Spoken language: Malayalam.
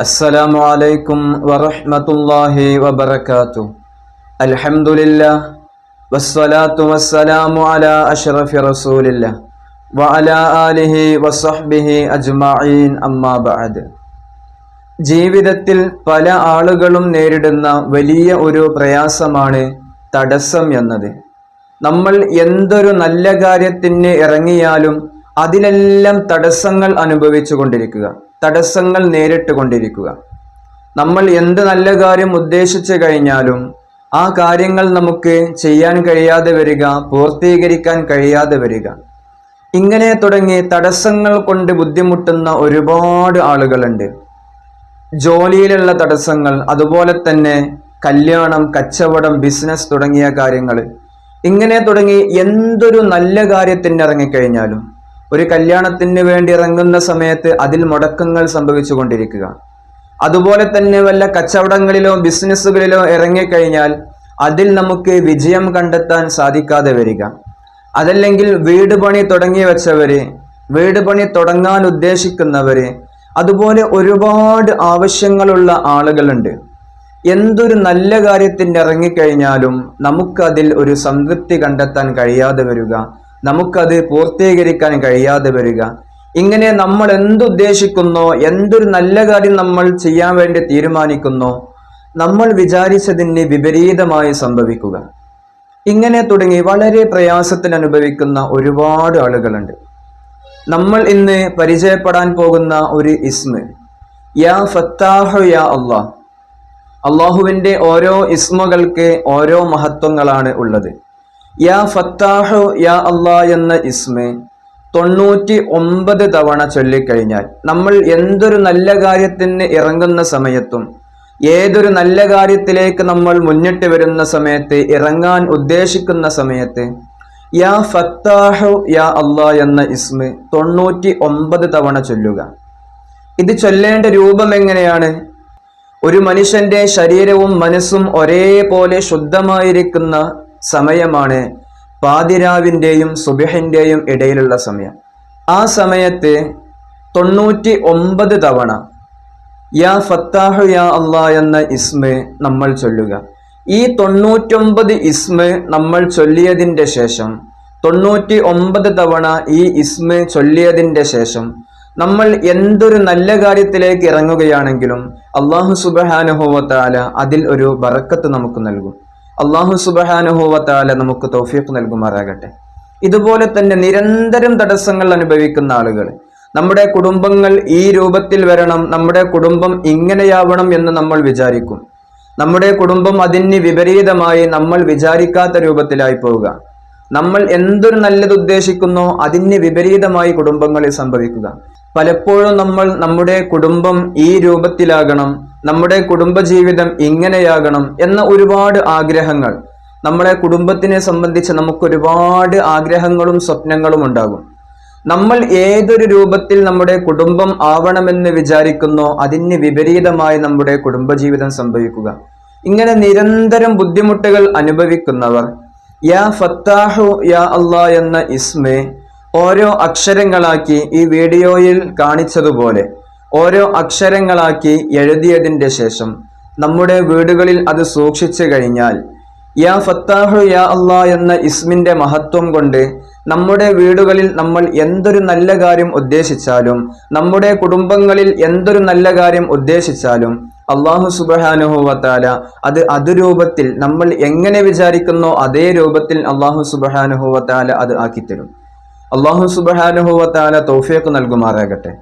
السلام عليكم ورحمة الله وبركاته الحمد لله والصلاة والسلام على أشرف رسول الله وعلى آله وصحبه أجمعين أما بعد ജീവിതത്തിൽ പല ആളുകളും നേരിടുന്ന വലിയ ഒരു പ്രയാസമാണ് തടസ്സം എന്നത് നമ്മൾ എന്തൊരു നല്ല കാര്യത്തിന് ഇറങ്ങിയാലും അതിലെല്ലാം തടസ്സങ്ങൾ അനുഭവിച്ചു കൊണ്ടിരിക്കുക തടസ്സങ്ങൾ നേരിട്ട് കൊണ്ടിരിക്കുക നമ്മൾ എന്ത് നല്ല കാര്യം ഉദ്ദേശിച്ചു കഴിഞ്ഞാലും ആ കാര്യങ്ങൾ നമുക്ക് ചെയ്യാൻ കഴിയാതെ വരിക പൂർത്തീകരിക്കാൻ കഴിയാതെ വരിക. ഇങ്ങനെ തുടങ്ങി തടസ്സങ്ങൾ കൊണ്ട് ബുദ്ധിമുട്ടുന്ന ഒരുപാട് ആളുകളുണ്ട്. ജോലിയിലുള്ള തടസ്സങ്ങൾ അതുപോലെ തന്നെ കല്യാണം കച്ചവടം ബിസിനസ് തുടങ്ങിയ കാര്യങ്ങൾ. ഇങ്ങനെ തുടങ്ങി എന്തൊരു നല്ല കാര്യത്തിന് ഇറങ്ങിക്കഴിഞ്ഞാലും ഒരു കല്യാണത്തിന് വേണ്ടി ഇറങ്ങുന്ന സമയത്ത് അതിൽ മുടക്കങ്ങൾ സംഭവിച്ചു കൊണ്ടിരിക്കുക അതുപോലെ തന്നെ വല്ല കച്ചവടങ്ങളിലോ ബിസിനസ്സുകളിലോ ഇറങ്ങിക്കഴിഞ്ഞാൽ അതിൽ നമുക്ക് വിജയം കണ്ടെത്താൻ സാധിക്കാതെ വരിക. അതല്ലെങ്കിൽ വീട് പണി തുടങ്ങി വെച്ചവര് വീട് പണി തുടങ്ങാൻ ഉദ്ദേശിക്കുന്നവര് അതുപോലെ ഒരുപാട് ആവശ്യങ്ങളുള്ള ആളുകളുണ്ട്. എന്തൊരു നല്ല കാര്യത്തിന് ഇറങ്ങിക്കഴിഞ്ഞാലും നമുക്കതിൽ ഒരു സംതൃപ്തി കണ്ടെത്താൻ കഴിയാതെ വരിക. നമുക്കത് പൂർത്തീകരിക്കാൻ കഴിയാതെ വരിക. ഇങ്ങനെ നമ്മൾ എന്തുദ്ദേശിക്കുന്നോ എന്തൊരു നല്ല കാര്യം നമ്മൾ ചെയ്യാൻ വേണ്ടി തീരുമാനിക്കുന്നോ നമ്മൾ വിചാരിച്ചതിന് വിപരീതമായി സംഭവിക്കുക. ഇങ്ങനെ തുടങ്ങി വളരെ പ്രയാസത്തിന് അനുഭവിക്കുന്ന ഒരുപാട് ആളുകളുണ്ട്. നമ്മൾ ഇന്ന് പരിചയപ്പെടാൻ പോകുന്ന ഒരു ഇസ്മ യാ ഫത്താഹു യാ അള്ളാഹ്. അള്ളാഹുവിന്റെ ഓരോ ഇസ്മകൾക്ക് ഓരോ മഹത്വങ്ങളാണ് ഉള്ളത്. യാ ഫത്താഹു യാ അള്ളാ എന്ന ഇസ്മ. തൊണ്ണൂറ്റി ഒമ്പത് തവണ ചൊല്ലിക്കഴിഞ്ഞാൽ നമ്മൾ എന്തൊരു നല്ല കാര്യത്തിന് ഇറങ്ങുന്ന സമയത്തും ഏതൊരു നല്ല കാര്യത്തിലേക്ക് നമ്മൾ മുന്നിട്ട് വരുന്ന സമയത്ത് ഇറങ്ങാൻ ഉദ്ദേശിക്കുന്ന സമയത്ത് യാ ഫത്താഹു യാ അള്ളാ എന്ന ഇസ്മ തൊണ്ണൂറ്റി ഒമ്പത് തവണ ചൊല്ലുക. ഇത് ചൊല്ലേണ്ട രൂപം എങ്ങനെയാണ്? ഒരു മനുഷ്യന്റെ ശരീരവും മനസ്സും ഒരേപോലെ ശുദ്ധമായിരിക്കുന്ന സമയമാണ് പാതിരാവിന്റെയും സുബഹിന്റെയും ഇടയിലുള്ള സമയം. ആ സമയത്ത് തൊണ്ണൂറ്റി ഒമ്പത് തവണ യാ ഫത്താഹു യാ അള്ളാ എന്ന ഇസ്മ നമ്മൾ ചൊല്ലുക. ഈ തൊണ്ണൂറ്റൊമ്പത് ഇസ്മ നമ്മൾ ചൊല്ലിയതിന്റെ ശേഷം തൊണ്ണൂറ്റി ഒമ്പത് തവണ ഈ ഇസ്മ ചൊല്ലിയതിന്റെ ശേഷം നമ്മൾ എന്തൊരു നല്ല കാര്യത്തിലേക്ക് ഇറങ്ങുകയാണെങ്കിലും അള്ളാഹു സുബഹാനുഹോവത്താല അതിൽ ഒരു ബറക്കത്ത് നമുക്ക് നൽകും. അള്ളാഹു സുബഹാനുഭവത്താല നമുക്ക് തൗഫീഖ് നൽകുമാറാകട്ടെ. ഇതുപോലെ തന്നെ നിരന്തരം തടസ്സങ്ങൾ അനുഭവിക്കുന്ന ആളുകൾ നമ്മുടെ കുടുംബങ്ങൾ ഈ രൂപത്തിൽ വരണം നമ്മുടെ കുടുംബം ഇങ്ങനെയാവണം എന്ന് നമ്മൾ വിചാരിക്കും. നമ്മുടെ കുടുംബം അതിന് വിപരീതമായി നമ്മൾ വിചാരിക്കാത്ത രൂപത്തിലായി പോവുക. നമ്മൾ എന്തൊരു നല്ലത് ഉദ്ദേശിക്കുന്നോ അതിന് വിപരീതമായി കുടുംബങ്ങളിൽ സംഭവിക്കുക. പലപ്പോഴും നമ്മൾ നമ്മുടെ കുടുംബം ഈ രൂപത്തിലാകണം നമ്മുടെ കുടുംബജീവിതം ഇങ്ങനെയാകണം എന്ന ഒരുപാട് ആഗ്രഹങ്ങൾ. നമ്മളെ കുടുംബത്തിനെ സംബന്ധിച്ച് നമുക്ക് ഒരുപാട് ആഗ്രഹങ്ങളും സ്വപ്നങ്ങളും ഉണ്ടാകും. നമ്മൾ ഏതൊരു രൂപത്തിൽ നമ്മുടെ കുടുംബം ആവണമെന്ന് വിചാരിക്കുന്നോ അതിന് വിപരീതമായി നമ്മുടെ കുടുംബജീവിതം സംഭവിക്കുക. ഇങ്ങനെ നിരന്തരം ബുദ്ധിമുട്ടുകൾ അനുഭവിക്കുന്നവർ യാ ഫത്താഹു യാ അള്ളാ എന്ന ഇസ്മെ ഓരോ അക്ഷരങ്ങളാക്കി ഈ വീഡിയോയിൽ കാണിച്ചതുപോലെ ഓരോ അക്ഷരങ്ങളാക്കി എഴുതിയതിന്റെ ശേഷം നമ്മുടെ വീടുകളിൽ അത് സൂക്ഷിച്ചു കഴിഞ്ഞാൽ യാ ഫത്താഹു യാ അള്ളാ എന്ന ഇസ്മിന്റെ മഹത്വം കൊണ്ട് നമ്മുടെ വീടുകളിൽ നമ്മൾ എന്തൊരു നല്ല കാര്യം ഉദ്ദേശിച്ചാലും നമ്മുടെ കുടുംബങ്ങളിൽ എന്തൊരു നല്ല കാര്യം ഉദ്ദേശിച്ചാലും അള്ളാഹു സുബഹാനുഹുവത്താല അത് അതുരൂപത്തിൽ നമ്മൾ എങ്ങനെ വിചാരിക്കുന്നോ അതേ രൂപത്തിൽ അള്ളാഹു സുബഹാനുഹുവത്താല അത് ആക്കിത്തരും. അള്ളാഹു സുബഹാനുഹുവത്താല തൗഫീഖ് നൽകുമാറാകട്ടെ.